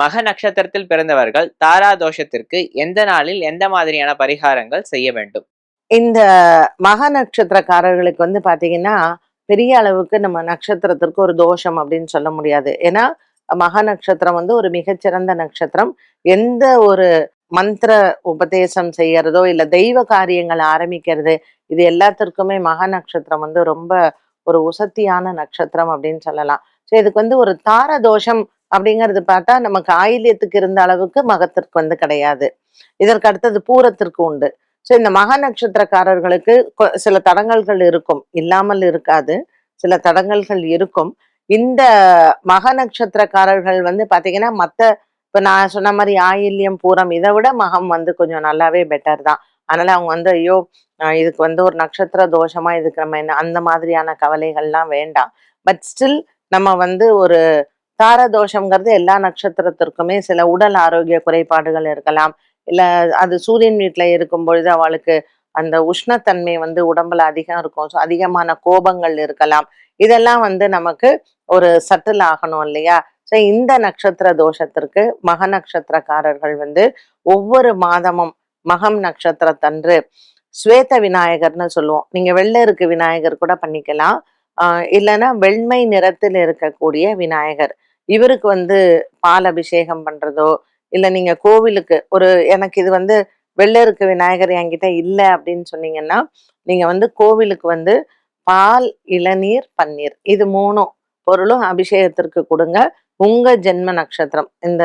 மக நட்சத்திரத்தில் பிறந்தவர்கள் தாரா தோஷத்திற்கு எந்த நாளில் எந்த மாதிரியான பரிகாரங்கள் செய்ய வேண்டும்? இந்த மக நட்சத்திரக்காரர்களுக்கு வந்து பாத்தீங்கன்னா பெரிய அளவுக்கு நம்ம நட்சத்திரத்திற்கு ஒரு தோஷம் அப்படின்னு சொல்ல முடியாது. ஏன்னா மக நட்சத்திரம் வந்து ஒரு மிகச்சிறந்த நட்சத்திரம் எந்த ஒரு மந்திர உபதேசம் செய்யறதோ இல்ல தெய்வ காரியங்கள் ஆரம்பிக்கிறது இது எல்லாத்திற்குமே மக நட்சத்திரம் வந்து ரொம்ப ஒரு உசத்தியான நட்சத்திரம் அப்படின்னு சொல்லலாம். ஸோ இதுக்கு வந்து ஒரு தார தோஷம் அப்படிங்கிறது பார்த்தா நமக்கு ஆயில்யத்துக்கு இருந்த அளவுக்கு மகத்திற்கு வந்து கிடையாது. இதற்கு அடுத்தது பூரத்திற்கு உண்டு. ஸோ இந்த மக நட்சத்திரக்காரர்களுக்கு சில தடங்கல்கள் இருக்கும். இல்லாமல் இருக்காது. சில தடங்கல்கள் இருக்கும். இந்த மக நட்சத்திரக்காரர்கள் வந்து பாத்தீங்கன்னா மத்த இப்போ நான் சொன்ன மாதிரி ஆயில்யம் பூரம் இதை விட மகம் வந்து கொஞ்சம் நல்லாவே பெட்டர் தான். அதனால அவங்க வந்து ஐயோ இதுக்கு வந்து ஒரு நட்சத்திர தோஷமா இதுக்கு நம்ம என்ன அந்த மாதிரியான கவலைகள்லாம் வேண்டாம். பட் ஸ்டில் நம்ம வந்து ஒரு தாரதோஷம்ங்கிறது எல்லா நட்சத்திரத்திற்குமே சில உடல் ஆரோக்கிய குறைபாடுகள் இருக்கலாம். இல்லை அது சூரியன் வீட்டில் இருக்கும் பொழுது அவளுக்கு அந்த உஷ்ணத்தன்மை வந்து உடம்புல அதிகம் இருக்கும். ஸோ அதிகமான கோபங்கள் இருக்கலாம். இதெல்லாம் வந்து நமக்கு ஒரு சட்டில் ஆகணும் இல்லையா? ஸோ இந்த நட்சத்திர தோஷத்திற்கு மக நட்சத்திரக்காரர்கள் வந்து ஒவ்வொரு மாதமும் மகம் நட்சத்திரத்தன்று ஸ்வேத விநாயகர்னு சொல்லுவோம். நீங்கள் வெள்ளை இருக்கு விநாயகர் கூட பண்ணிக்கலாம். ஆஹ் இல்லைன்னா வெண்மை நிறத்தில் இருக்கக்கூடிய விநாயகர். இவருக்கு வந்து பால் அபிஷேகம் பண்றதோ இல்ல நீங்க கோவிலுக்கு ஒரு எனக்கு இது வந்து வெள்ளை இருக்கு விநாயகர் என்கிட்ட இல்லை அப்படின்னு சொன்னீங்கன்னா நீங்க வந்து கோவிலுக்கு வந்து பால் இளநீர் பன்னீர் இது மூணும் பொருளும் அபிஷேகத்திற்கு கொடுங்க. உங்க ஜென்ம நட்சத்திரம் இந்த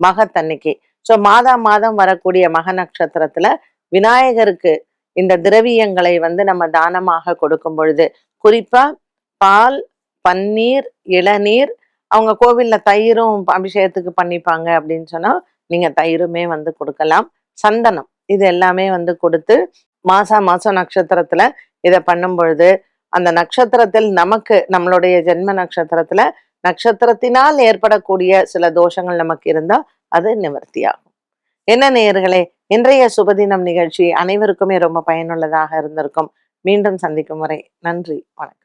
மகத்தன்னைக்கு ஸோ மாதா மாதம் வரக்கூடிய மக நட்சத்திரத்துல விநாயகருக்கு இந்த திரவியங்களை வந்து நம்ம தானமாக கொடுக்கும் பொழுது குறிப்பா பால் பன்னீர் இளநீர் அவங்க கோவில்ல தயிரும் அபிஷேகத்துக்கு பண்ணிப்பாங்க அப்படின்னு சொன்னா நீங்க தயிருமே வந்து கொடுக்கலாம். சந்தனம் இது எல்லாமே வந்து கொடுத்து மாசா மாசம் நட்சத்திரத்துல இதை பண்ணும் பொழுது அந்த நட்சத்திரத்தில் நமக்கு நம்மளுடைய ஜென்ம நட்சத்திரத்துல நட்சத்திரத்தினால் ஏற்படக்கூடிய சில தோஷங்கள் நமக்கு இருந்தா அது நிவர்த்தியாகும். என்ன நேயர்களே இன்றைய சுபதினம் நிகழ்ச்சி அனைவருக்குமே ரொம்ப பயனுள்ளதாக இருந்திருக்கும். மீண்டும் சந்திக்கும் வரை நன்றி வணக்கம்.